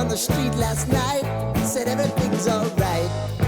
On the street last night. Said everything's alright.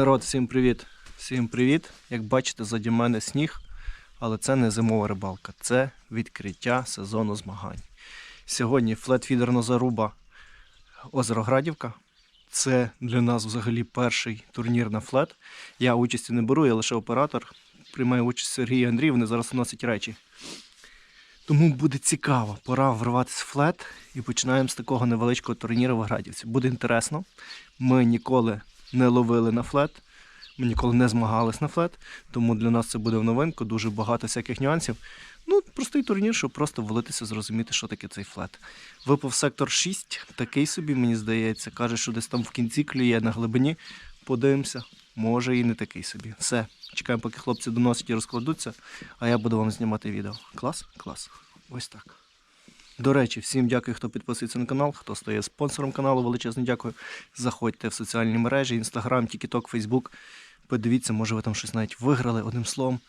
Народ, всім привіт! Всім привіт! Як бачите, заді мене сніг, але це не зимова рибалка, це відкриття сезону змагань. Сьогодні флетфідерна заруба Озероградівка. Це для нас взагалі перший турнір на флет. Я участі не беру, я лише оператор. Приймає участь Сергій Андрій, вони зараз носять речі. Тому буде цікаво. Пора вриватися в флет і починаємо з такого невеличкого турніру в Градівці. Буде інтересно. Ми ніколи не ловили на флет, ми ніколи не змагались на флет, тому для нас це буде в новинку, дуже багато всяких нюансів. Ну, простий турнір, щоб просто влитися, зрозуміти, що таке цей флет. Випав сектор 6, такий собі, мені здається. Каже, що десь там в кінці клює на глибині. Подивимося, може і не такий собі. Все, чекаємо, поки хлопці доносять і розкладуться, а я буду вам знімати відео. Клас? Клас. Ось так. До речі, всім дякую, хто підписується на канал, хто стає спонсором каналу. Величезне дякую. Заходьте в соціальні мережі, Інстаграм, Тікток, Фейсбук. Подивіться, може ви там щось навіть виграли. Одним словом,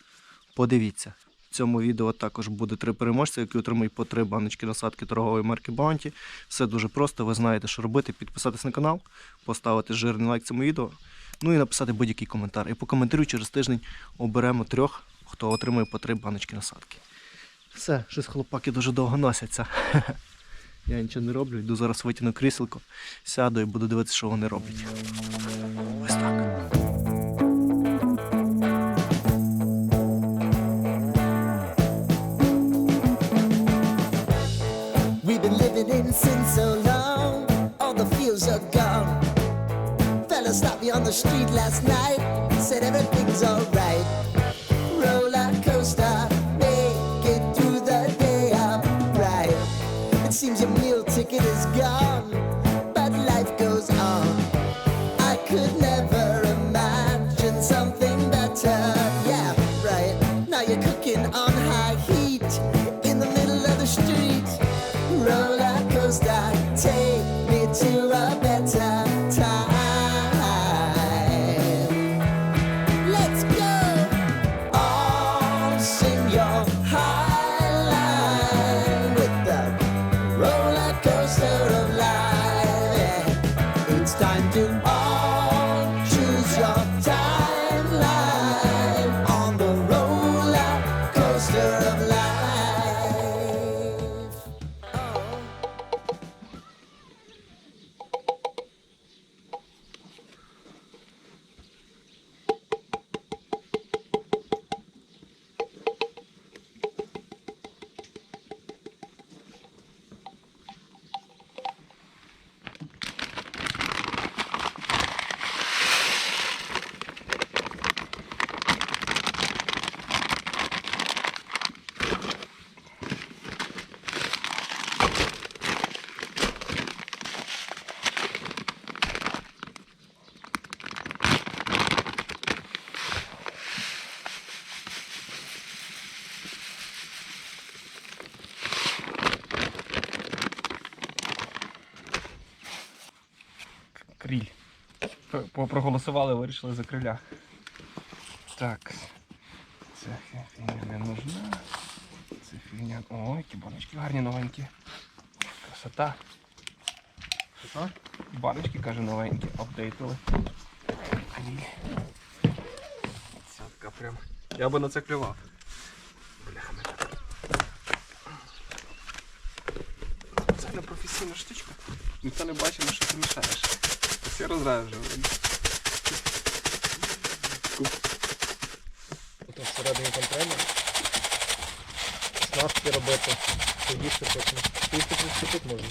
подивіться. В цьому відео також буде три переможця, які отримують по три баночки насадки торгової марки Bounty. Все дуже просто, ви знаєте, що робити. Підписатись на канал, поставити жирний лайк цьому відео, ну і написати будь-який коментар. І по коментарю через тиждень оберемо трьох, хто отримує по три баночки насадки. Все, щось хлопаки дуже довго носяться. Я нічого не роблю, йду зараз витягну кріселко, сяду і буду дивитися, що вони роблять. Ось так. We've are gone. Fella stopped me on the street last night, said everything's alright. is God. Проголосували, вирішили за криля. Так. Ця фігня не нужна. Це фігня. Ой, які баночки гарні новенькі. Красота. Що? Баночки, каже, новенькі. Апдейтили. Цятка прям. Я би на це клював. Бляха Це не професійна штучка. Ніхто не бачив, на що ти мішаєш. Всі розраджували. Ото всередині контейнер. оснастки робити. Поїсти потім. Поїсти в тут можна.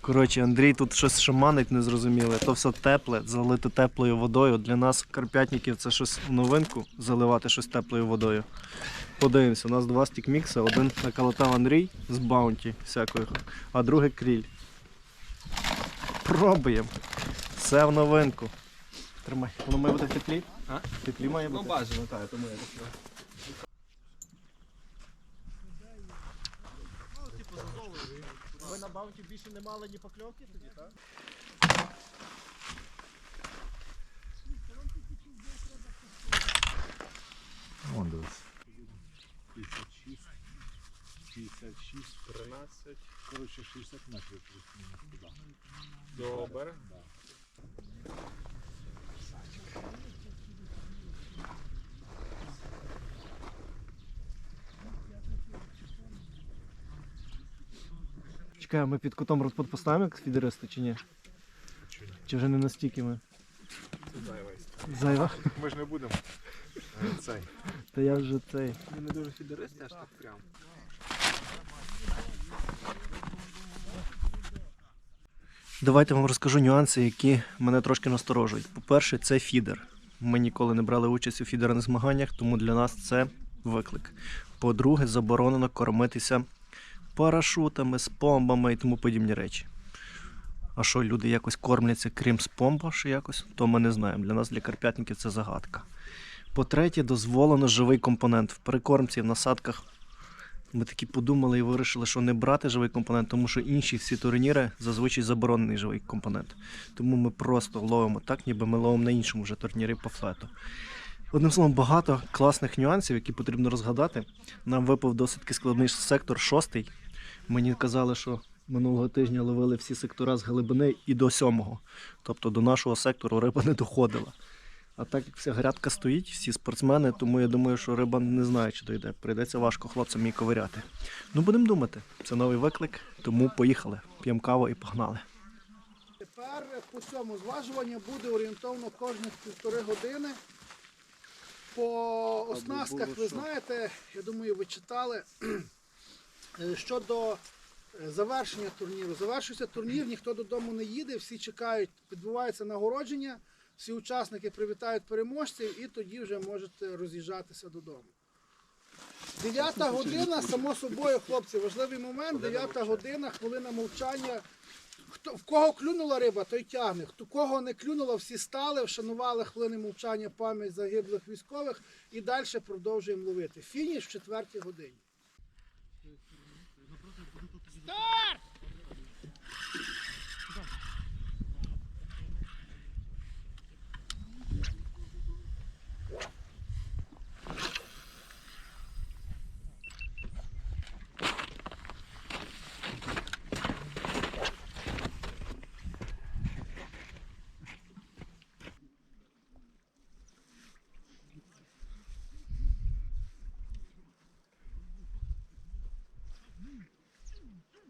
Коротше, Андрій тут щось шаманить незрозуміле. То все тепле, залите теплою водою. Для нас, карпятників, це щось в новинку заливати щось теплою водою. Подивимося, у нас два стікмікса, один наколотав Андрій з баунті всякої, а другий кріль. Пробуємо. Все в новинку. Тримай. Воно має бути в теплі? А? В теплі має Ну бути. бажано, так, тому я так. Ви на баунті більше не мали ні покльовки тоді, так? Вон дивись. 56, 56, 13, коротше 60 метрів туди. До берега? Чекай, а ми під кутом розпод поставимо як фідеристи чи ні? Чи вже не настільки ми? Зайва? Ми ж не будемо. е, Цей. Та я вже цей. Ми не дуже фідеристи, аж так прям. Давайте вам розкажу нюанси, які мене трошки насторожують. По-перше, це фідер. Ми ніколи не брали участь у фідерних змаганнях, тому для нас це виклик. По-друге, заборонено кормитися парашутами, з помбами і тому подібні речі. А що, люди якось кормляться, крім з помба, ще якось, то ми не знаємо. Для нас, для карпятників, це загадка. По-третє, дозволено живий компонент в прикормці, в насадках. Ми такі подумали і вирішили, що не брати живий компонент, тому що інші всі турніри зазвичай заборонений живий компонент. Тому ми просто ловимо так, ніби ми ловимо на іншому вже турнірі по флету. Одним словом, багато класних нюансів, які потрібно розгадати. Нам випав досить складний сектор шостий. Мені казали, що минулого тижня ловили всі сектора з глибини і до сьомого. Тобто до нашого сектору риба не доходила. А так як вся грядка стоїть, всі спортсмени, тому я думаю, що риба не знає, чи дойде. Прийдеться важко хлопцям її ковиряти. Ну, будемо думати. Це новий виклик, тому поїхали. П'ємо каву і погнали. Тепер по цьому зважування буде орієнтовно кожних півтори години. По оснастках ви знаєте, я думаю, ви читали е, щодо завершення турніру. Завершується турнір, ніхто додому не їде, всі чекають, відбувається нагородження, всі учасники привітають переможців і тоді вже можете роз'їжджатися додому. Дев'ята година, само собою, хлопці, важливий момент. Дев'ята година, хвилина мовчання. Хто в кого клюнула риба, той тягне. Хто кого не клюнула, всі стали, вшанували хвилини мовчання пам'ять загиблих військових і далі продовжуємо ловити. Фініш в четвертій годині. Stop!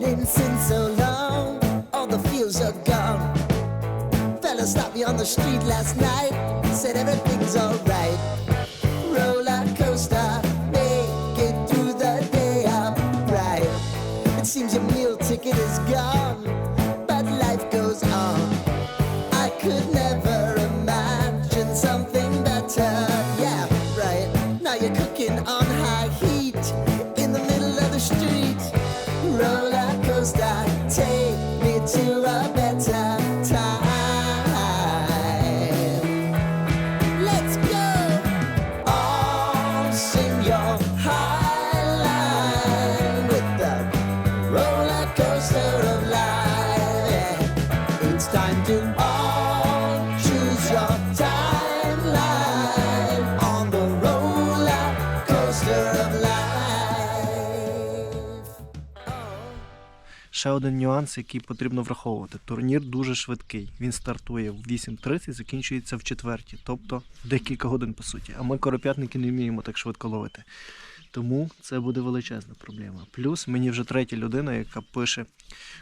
been in so long, all the fields are gone. Fella stopped me on the street last night, said everything's alright. Roller coaster, make it through the day, alright. It seems your meal ticket is gone, Ще один нюанс, який потрібно враховувати. Турнір дуже швидкий. Він стартує в 8.30, закінчується в 4, тобто декілька годин по суті. А ми короп'ятники не вміємо так швидко ловити. Тому це буде величезна проблема. Плюс мені вже третя людина, яка пише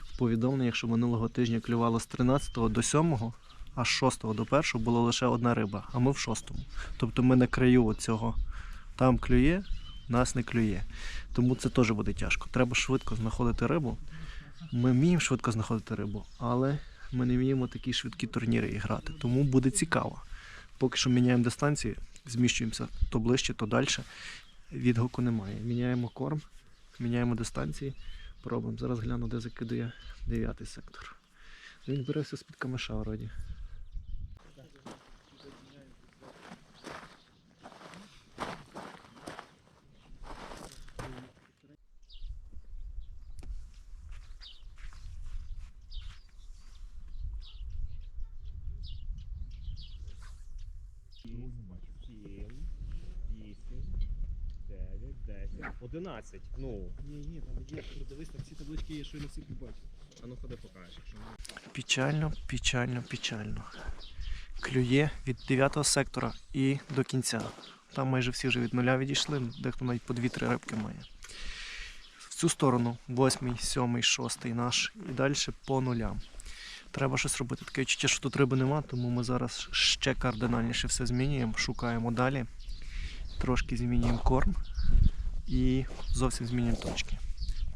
в повідомленнях, що минулого тижня клювало з 13 до 7, а з 6 до 1 було лише одна риба, а ми в 6. Тобто ми на краю цього там клює, нас не клює. Тому це теж буде тяжко. Треба швидко знаходити рибу. Ми вміємо швидко знаходити рибу, але ми не вміємо такі швидкі турніри грати. Тому буде цікаво. Поки що міняємо дистанції, зміщуємося то ближче, то далі. Відгуку немає. Міняємо корм, міняємо дистанції. Пробуємо. Зараз гляну, де закидує дев'ятий сектор. Він бере з-під камеша вроді. 10, 11. Ну ні, ні, там є ну, дивись, там всі таблички є, що я не всі побачив. А ну ходи покажеш, якщо не печально, печально, печально. Клює від 9 сектора і до кінця. Там майже всі вже від нуля відійшли, дехто навіть по 2-3 рибки має. В цю сторону, 8, 7, 6 наш і далі по нулям. Треба щось робити. Таке відчуття, що тут риби нема, тому ми зараз ще кардинальніше все змінюємо, шукаємо далі. Трошки змінюємо корм і зовсім змінюємо точки.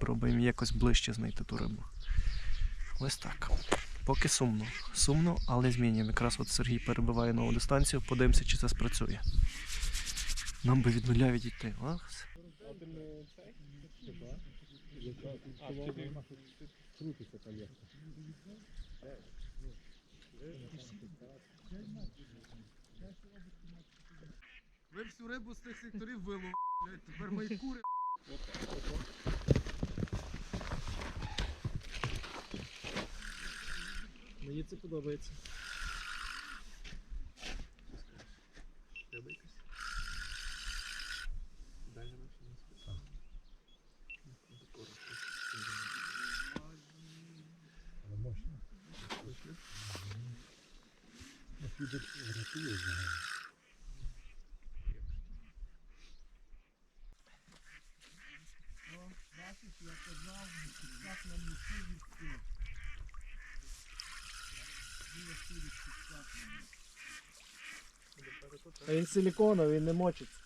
Пробуємо якось ближче знайти ту рибу. Ось так. Поки сумно. Сумно, але змінюємо. Якраз от Сергій перебиває нову дистанцію, подивимося, чи це спрацює. Нам би від нуля відійти. А? Ви всю рибу з тих секторів виловили, тепер мої кури. Мені це подобається. Але можна. Ну, фідер врятує з А він силіконовий, він не мочиться.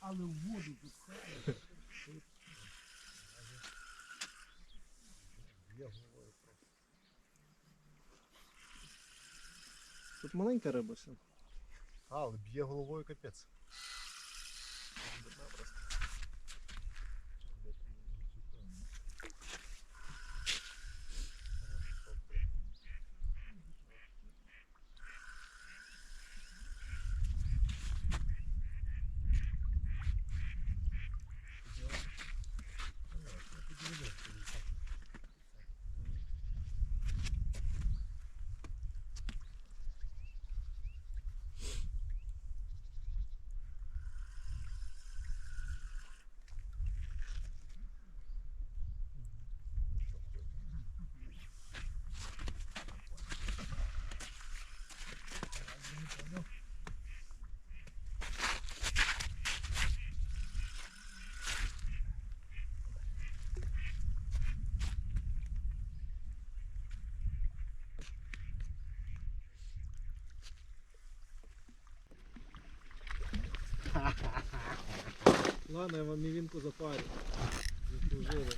Але в воду Тут маленька риба ще. А, але б'є головою капець. Ладно, я вам мівінку запарю. Заслужили.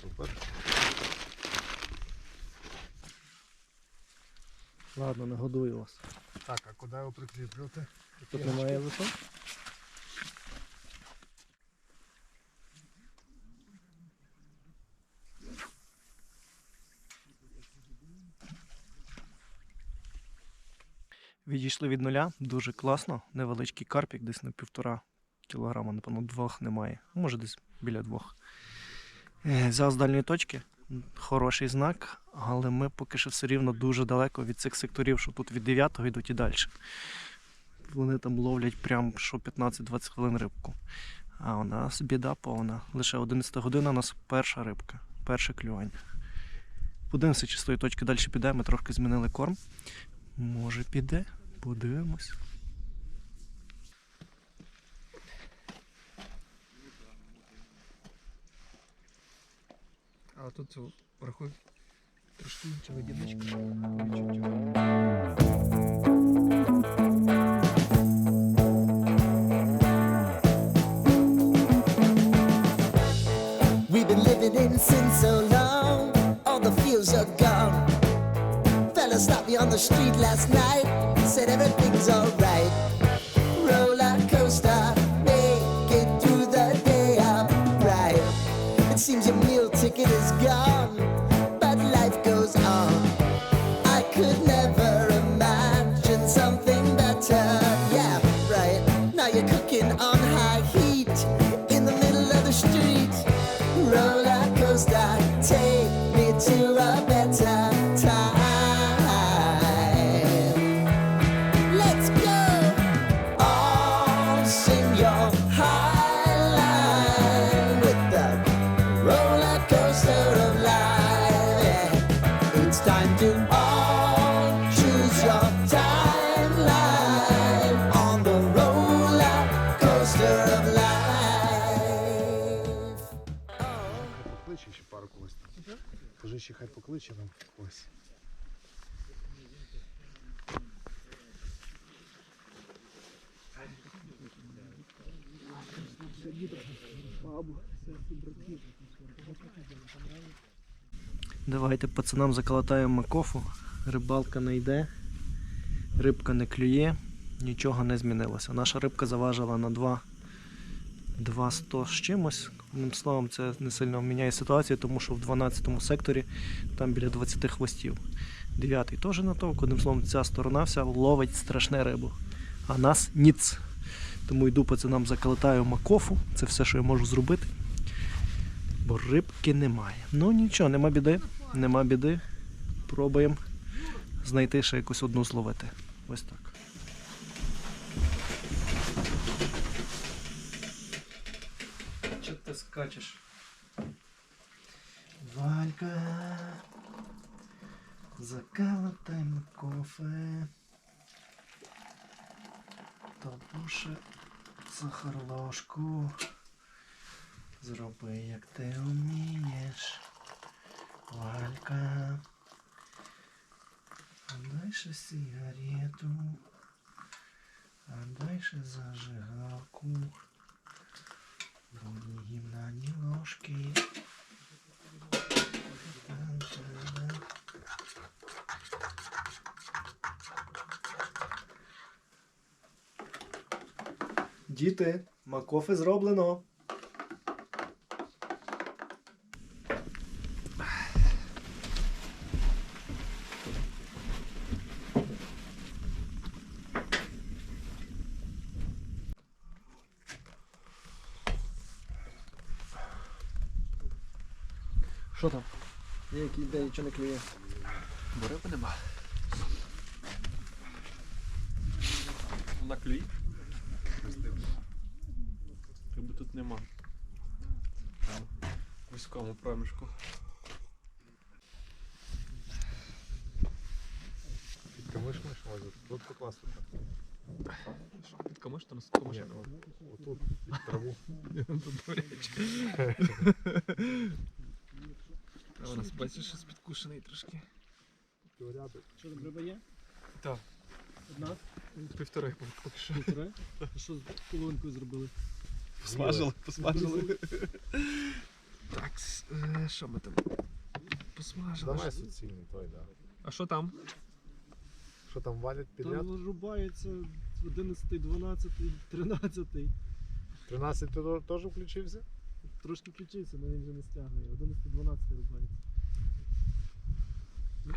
Супер. Ладно, нагодую вас. Так, а куди його прикріплювати? Тут немає за що? Відійшли від нуля, дуже класно. Невеличкий карпік, десь на півтора кілограма, напевно, двох немає. Може десь біля двох. Е, Взяв з дальньої точки. Хороший знак, але ми поки що все рівно дуже далеко від цих секторів, що тут від 9 йдуть і далі. Вони там ловлять прям що 15-20 хвилин рибку. А у нас біда повна. Лише 11 година у нас перша рибка, перше клювання. Подивимося, чи з тої точки далі піде. Ми трохи змінили корм. Може піде, подивимось. А тут рахуй трошки інша видіночка. We've been living in sin so long, all the fields are gone. Fella stopped me on the street last night, said everything's alright. Roller coaster, make it through the day upright. It seems your meal ticket is gone, хай покличе нам когось. Давайте пацанам заколотаємо макофу. Рибалка не йде, рибка не клює, нічого не змінилося. Наша рибка заважила на 2, 200 з чимось. Одним словом, це не сильно міняє ситуацію, тому що в 12 секторі там біля 20 хвостів. Дев'ятий теж натовк. Одним словом, ця сторона вся ловить страшне рибу. А нас ніц. Тому йду пацанам заколотаю макофу. Це все, що я можу зробити. Бо рибки немає. Ну нічого, нема біди. Нема біди. Пробуємо знайти ще якусь одну зловити. Ось так. Ти скачеш? Валька. Заколотай кофе. Тобуше сахарложку. Зроби, як ти вмієш. Валька. Отдай ще сигарету. Отдай ще зажигалку. Ні гімна, ножки. Діти, макофи зроблено. Що там? Де нічого не клює. Бо риби нема. На клюй. Риби тут нема. Там, в вузькому проміжку. Підкамиш миш, може тут покласти. Що, під камиш, то на камиш. Ні, ну, отут, під траву. Тут добряче. Бачиш, щось підкушений трошки. Що там риба є? Так. Одна, Півтори поки що. півтора. Що з половинкою зробили? Посмажили, посмажили. Так, е, що ми там? Посмажили. Давай суцільний той, да. А що там? Що там валять підряд? Там рубається 11, 12, 13. 13 ти теж включився? Трошки включився, але він вже не стягує. 11, 12 рубається.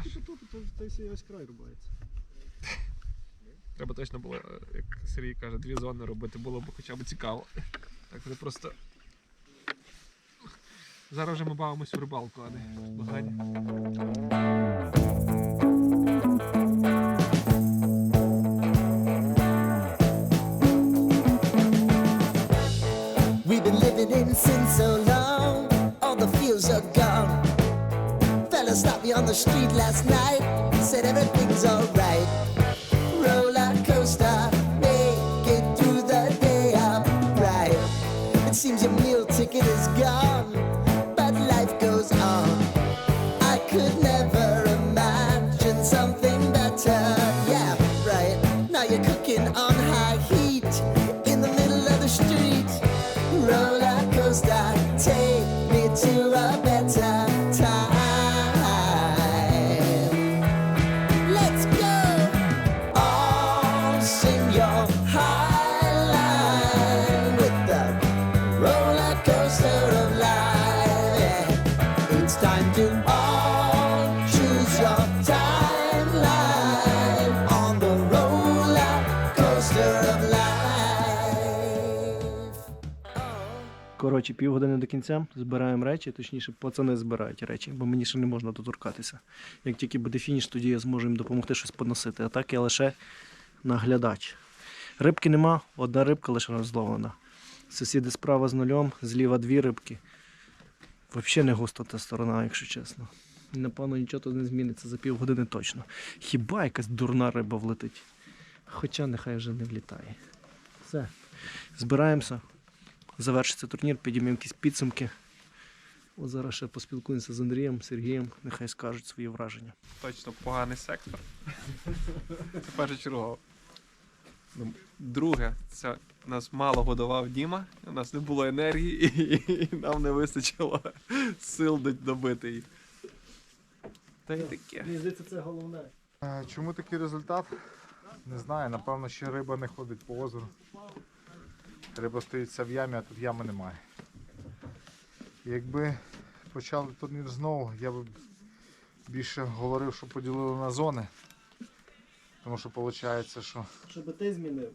Типу тут, то та ось край рубається. Треба точно було, е, як Сергій каже, дві зони робити, було б хоча б цікаво. Так це просто. Зараз вже ми бавимось в рибалку, а не в змагання. The street last night, Коротше, півгодини до кінця збираємо речі, точніше, пацани збирають речі, бо мені ще не можна доторкатися. Як тільки буде фініш, тоді я зможу їм допомогти щось поносити. А так я лише наглядач. Рибки нема, одна рибка лише розловлена. Сусіди справа з нульом, зліва дві рибки. Взагалі не густа та сторона, якщо чесно. Напевно, нічого тут не зміниться за півгодини точно. Хіба якась дурна риба влетить? Хоча нехай вже не влітає. Все. Збираємося завершиться турнір, підіймемо якісь підсумки. От зараз ще поспілкуємося з Андрієм, Сергієм, нехай скажуть свої враження. Точно поганий сектор. Це першочергово. Ну, Друге, це нас мало годував Діма, у нас не було енергії і, і нам не вистачило сил добити їх. Та й таке. Мені здається, це головне. Чому такий результат? Не знаю, напевно, ще риба не ходить по озеру. Риба стоїться в ямі, а тут ями немає. Якби почали турнір знову, я б більше говорив, що поділили на зони. Тому що виходить, що Щоб ти змінив.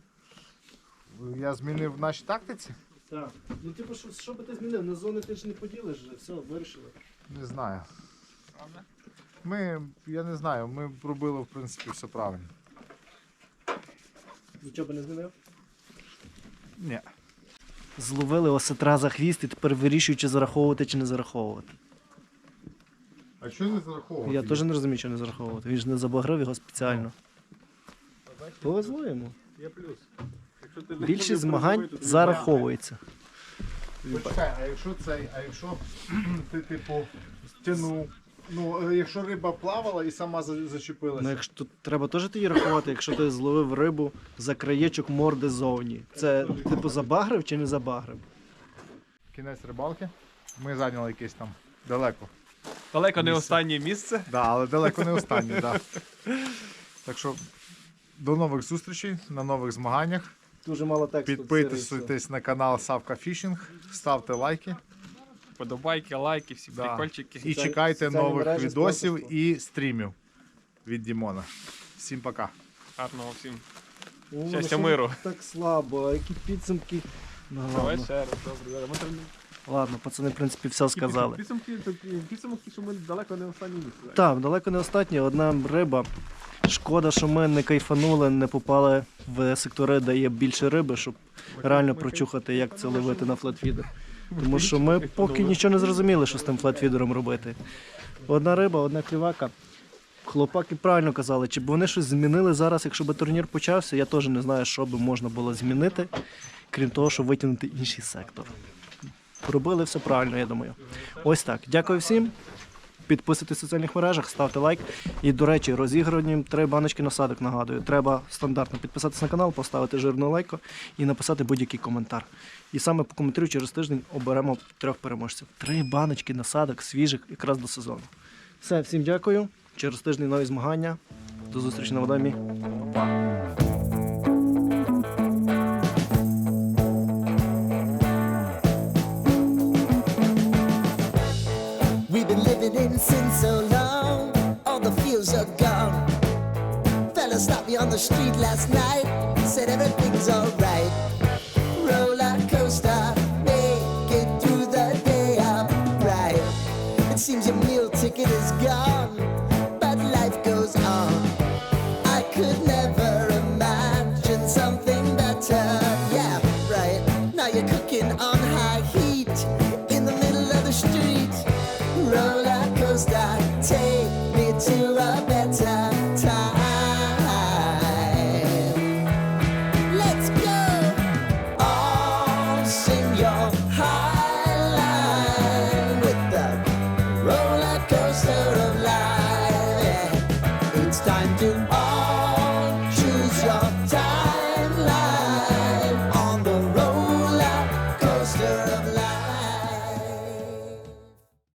я змінив в нашій тактиці. Так. Ну, типу, що, що би ти змінив? На зони ти ж не поділиш, вже. все, вирішили. Не знаю. Ми, я не знаю, ми робили в принципі все правильно. Нічого би не змінив? Ні. Зловили осетра за хвіст і тепер вирішують, чи зараховувати, чи не зараховувати. А що не зараховувати? Я теж не розумію, що не зараховувати. Він ж не забагрив його спеціально. Повезло йому. Є плюс. Якщо ти не Більшість змагань то зараховується. Почекай, а якщо цей, а якщо ти типу стягнув, ну е, якщо риба плавала і сама за- зачепилася. Ну, якщо тут треба теж тоді рахувати, якщо ти зловив рибу за краєчок морди зовні. Це типу забагрив чи не забагрив? Кінець рибалки. Ми зайняли якесь там далеко. Далеко не Місце. останнє місце. Да, але далеко не останнє, да. Так що до нових зустрічей на нових змаганнях. Дуже мало тексту. Підписуйтесь на канал Савка Фішинг, ставте лайки Подобайки, лайки, всі Да. прикольчики. і чекайте соціальні нових мережі, відосів спонсорство. і стрімів від Дімона. Всім пока. Гарного всім. О, Щастя, що миру. Так слабо, а які підсумки. Ну, Давай ладно. ще раз, добре. Ми там ладно, пацани, в принципі, все сказали. Підсумки, підсумки, що ми далеко не останнє місце. Так, далеко не останнє, одна риба. Шкода, що ми не кайфанули, не попали в сектори, де є більше риби, щоб реально прочухати, як це ловити на флетфідер. Тому що ми поки нічого не зрозуміли, що з тим флетфідером робити. Одна риба, одна клівака. Хлопаки правильно казали, чи б вони щось змінили зараз, якщо б турнір почався, я теж не знаю, що би можна було змінити, крім того, щоб витягнути інший сектор. Робили все правильно, я думаю. Ось так. Дякую всім. Підписуйтесь в соціальних мережах, ставте лайк. І, до речі, розіграні три баночки насадок. Нагадую, треба стандартно підписатися на канал, поставити жирну лайку і написати будь-який коментар. І саме по коментарю через тиждень оберемо трьох переможців. Три баночки насадок свіжих якраз до сезону. Все, всім дякую. Через тиждень нові змагання. До зустрічі на водомі. We've been in sin so long, all the feels are gone. Fella stopped me on the street last night, said everything's alright.